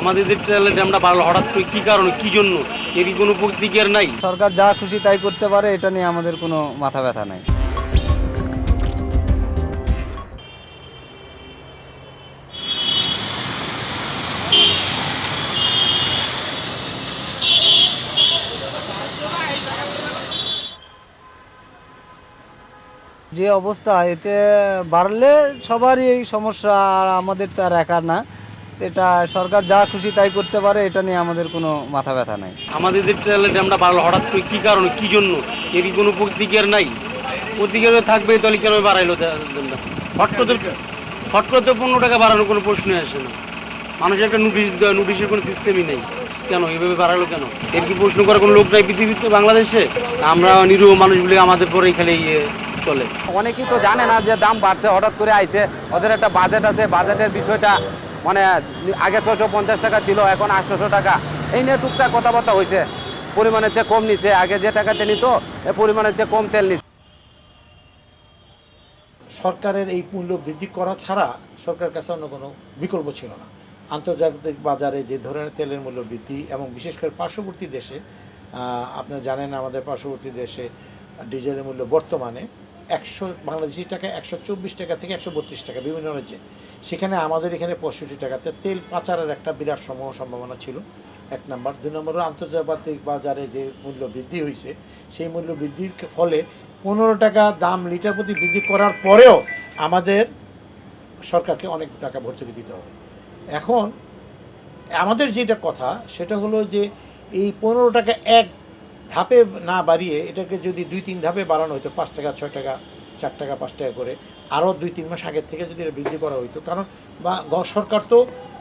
আমাদের যে তেলের দামটা বাড়লো হঠাৎ করে কী কারণে, কী জন্য এর কোনো প্রতিক্রিয়ার নাই? সরকার যা খুশি তাই করতে পারে, এটা নিয়ে আমাদের কোনো মাথা ব্যথা নাই। যে অবস্থা, এতে বাড়লে সবারই এই সমস্যা, আর আমাদের তো আর একার না। এটা সরকার যা খুশি তাই করতে পারে এটা নিয়ে আমাদের কোনো মাথা ব্যথা নাই। আমাদের যে তেলের দামটা বাড়লো হঠাৎ করে কী কারণে কী জন্য? এর কি কোনো প্রতিক্রিয়ার নাই? প্রতিক্রিয়া থাকবে তাহলে কেন বাড়াইলো দামটা হট করে তো- হট করে তো পনেরো টাকা বাড়ানোর কোনো প্রশ্নই আসে না। মানুষের একটা নোটিশ দিতে হয় নোটিশের কোনো সিস্টেমই নেই। কেন? এভাবে বাড়ালো কেন? এর কি প্রশ্ন করার কোনো লোক নাই পৃথিবীতে বাংলাদেশে? আমরা নিরীহ মানুষগুলি আমাদের পরে খালি ইয়ে চলে। অনেকেই তো জানে না যে দাম বাড়ছে হঠাৎ করে আইছে। ওদের একটা বাজেট আছে বাজেটের বিষয়টা মানে আগে ছশো পঞ্চাশ টাকা ছিল, এখন আটশোশো টাকা। এই নিয়ে টুকটাক কথাবার্তা হয়েছে। পরিমাণের চেয়ে কম নিছে। আগে যে টাকাতে নিত, এ পরিমাণের চেয়ে কম তেল নিছে। সরকারের এই মূল্য বৃদ্ধি করা ছাড়া সরকারের কাছে অন্য কোনো বিকল্প ছিল না। আন্তর্জাতিক বাজারে যে ধরনের তেলের মূল্য বৃদ্ধি এবং বিশেষ করে পার্শ্ববর্তী দেশে আপনারা জানেন আমাদের পার্শ্ববর্তী দেশে ডিজেলের মূল্য বর্তমানে একশো, বাংলাদেশি টাকা একশো চব্বিশ টাকা থেকে একশো বত্রিশ টাকা বিভিন্ন রাজ্যে। সেখানে আমাদের এখানে পঁয়ষট্টি টাকাতে তেল পাচারের একটা বিরাট সমূহ সম্ভাবনা ছিল। এক নম্বর। দুই নম্বর আন্তর্জাতিক বাজারে যে মূল্য বৃদ্ধি হয়েছে, সেই মূল্য বৃদ্ধির ফলে পনেরো টাকা দাম লিটার প্রতি বৃদ্ধি করার পরেও আমাদের সরকারকে অনেক টাকা ভর্তুকি দিতে হবে। এখন আমাদের যেটা কথা, সেটা হলো যে এই পনেরো টাকা এক ধাপে না বাড়িয়ে এটাকে যদি দুই, তিন ধাপে বাড়ানো হতো পাঁচ টাকা, ছয় টাকা, চার টাকা, পাঁচ টাকা করে, আরও দুই, তিন মাস আগের থেকে যদি এটা বৃদ্ধি করা হতো কারণ বা সরকার তো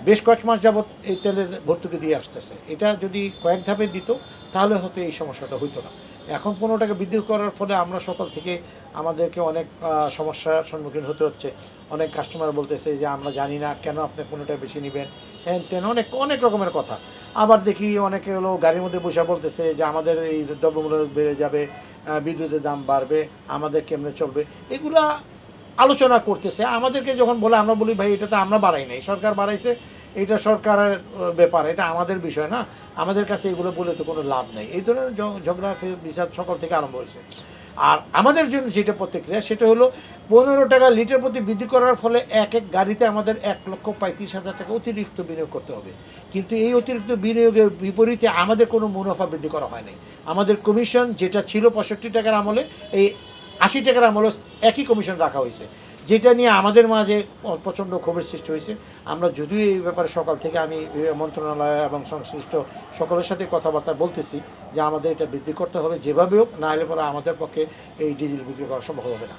বেশ কয়েক মাস যাবৎ এই তেলের ভর্তুকি দিয়ে আসতেছে। এটা যদি কয়েক ধাপে দিত, তাহলে হয়তো এই সমস্যাটা হইতো না। এখন পনেরো বৃদ্ধি করার ফলে আমরা সকাল থেকে আমাদেরকে অনেক সমস্যার সম্মুখীন হতে হচ্ছে। অনেক কাস্টমার বলতেছে যে, আমরা জানি না কেন আপনি পনেরো টাকা বেশি নেবেন। হ্যান তেন, অনেক অনেক রকমের কথা। আবার দেখি অনেকে হলো গাড়ির মধ্যে বসে বলতেছে যে আমাদের এই দ্রব্যমূল্য বেড়ে যাবে বিদ্যুতের দাম বাড়বে, আমাদের কেমনে চলবে? এগুলা আলোচনা করতেছে। আমাদেরকে যখন বলে, আমরা বলি, ভাই, এটা তো আমরা বাড়াই নাই। সরকার বাড়াইছে, এটা সরকারের ব্যাপার, এটা আমাদের বিষয় না। আমাদের কাছে এগুলো বলে তো কোনো লাভ নেই। এই ধরনের ঝগড়া বিচার সকল থেকে আরম্ভ হয়েছে। আর আমাদের জন্য যেটা প্রতিক্রিয়া, সেটা হলো পনেরো টাকা লিটার প্রতি বৃদ্ধি করার ফলে এক এক গাড়িতে আমাদের এক লক্ষ পঁয়ত্রিশ হাজার টাকা অতিরিক্ত বিনিয়োগ করতে হবে। কিন্তু এই অতিরিক্ত বিনিয়োগের বিপরীতে আমাদের কোনো মুনাফা বৃদ্ধি করা হয় নাই। আমাদের কমিশন যেটা ছিল পঁয়ষট্টি টাকার আমলে, এই আশি টাকার আমলে একই কমিশন রাখা হয়েছে। যেটা নিয়ে আমাদের মাঝে প্রচণ্ড ক্ষোভের সৃষ্টি হয়েছে। আমরা যদিও এই ব্যাপারে সকাল থেকে আমি মন্ত্রণালয় এবং সংশ্লিষ্ট সকলের সাথে কথাবার্তা বলতেছি যে আমাদের এটা বৃদ্ধি করতে হবে। যেভাবে হোক, না হলে পরে আমাদের পক্ষে এই ডিজেল বিক্রি করা সম্ভব হবে না।